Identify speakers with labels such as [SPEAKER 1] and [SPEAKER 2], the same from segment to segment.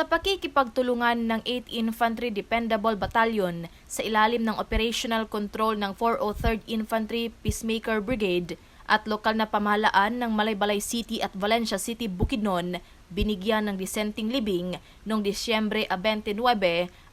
[SPEAKER 1] sa pakikipagtulungan ng 8th Infantry Dependable Battalion sa ilalim ng operational control ng 403rd Infantry Peacemaker Brigade at lokal na pamahalaan ng Malaybalay City at Valencia City, Bukidnon, binigyan ng dissenting libing noong Disyembre 29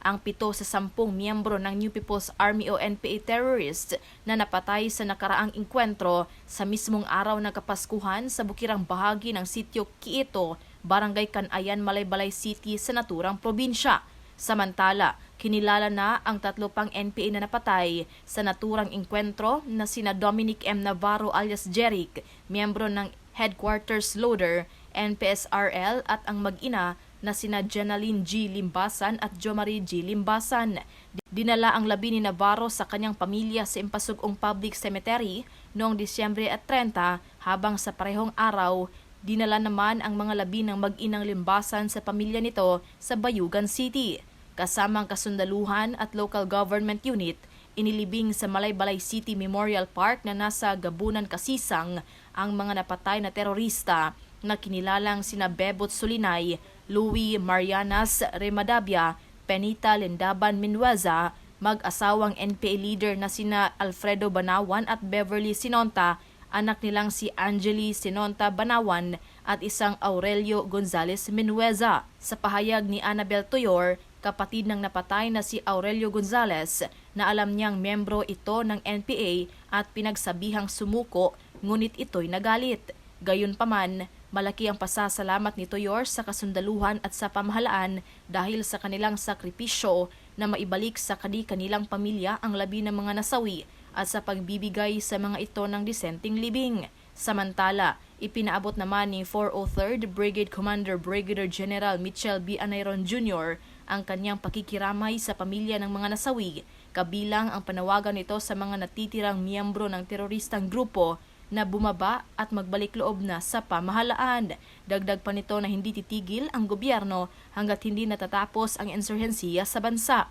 [SPEAKER 1] ang pito sa sampung miyembro ng New People's Army o NPA terrorists na napatay sa nakaraang inkwentro sa mismong araw ng Kapaskuhan sa bukirang bahagi ng sitio Kiito, Barangay Canayan, Malaybalay City sa naturang probinsya. Samantala, kinilala na ang tatlo pang NPA na napatay sa naturang inkwentro na sina Dominic M. Navarro alias Jeric, miyembro ng Headquarters Loader, NPSRL at ang mag-ina na sina Jenaline G. Limbasan at Jo Marie G. Limbasan. Dinala ang labi ni Navarro sa kanyang pamilya sa Impasugong Public Cemetery noong Disyembre at 30 habang sa parehong araw dinala naman ang mga labi ng mag-inang Limbasan sa pamilya nito sa Bayugan City. Kasamang kasundaluhan at local government unit, inilibing sa Malaybalay City Memorial Park na nasa Gabunan, Kasisang ang mga napatay na terorista na kinilalang sina Bebot Sulinay, Louis Marianas Remadabia, Penita Lindaban Minueza, mag-asawang NPA leader na sina Alfredo Banawan at Beverly Sinonta, anak nilang si Angeli Sinonta Banawan at isang Aurelio Gonzales Minueza. Sa pahayag ni Annabel Toyor, kapatid ng napatay na si Aurelio Gonzales na alam niyang membro ito ng NPA at pinagsabihang sumuko ngunit ito'y nagalit. Gayunpaman, malaki ang pasasalamat ni Toyor sa kasundaluhan at sa pamahalaan dahil sa kanilang sakripisyo na maibalik sa kani-kanilang pamilya ang labi ng mga nasawi at sa pagbibigay sa mga ito ng dissenting libing. Samantala, ipinaabot naman ni 403rd Brigade Commander Brigadier General Mitchell B. Anayron Jr. ang kanyang pakikiramay sa pamilya ng mga nasawi, kabilang ang panawagan nito sa mga natitirang miyembro ng teroristang grupo na bumaba at magbalik loob na sa pamahalaan. Dagdag pa nito na hindi titigil ang gobyerno hanggat hindi natatapos ang insurhensiya sa bansa.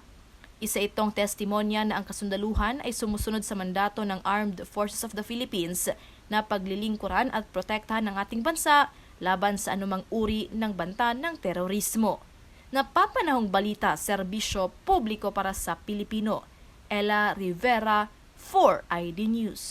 [SPEAKER 1] Isa itong testimonya na ang kasundaluhan ay sumusunod sa mandato ng Armed Forces of the Philippines na paglilingkuran at protektahan ng ating bansa laban sa anumang uri ng banta ng terorismo. Napapanahong balita, serbisyo publiko para sa Pilipino. Ella Rivera, 4ID News.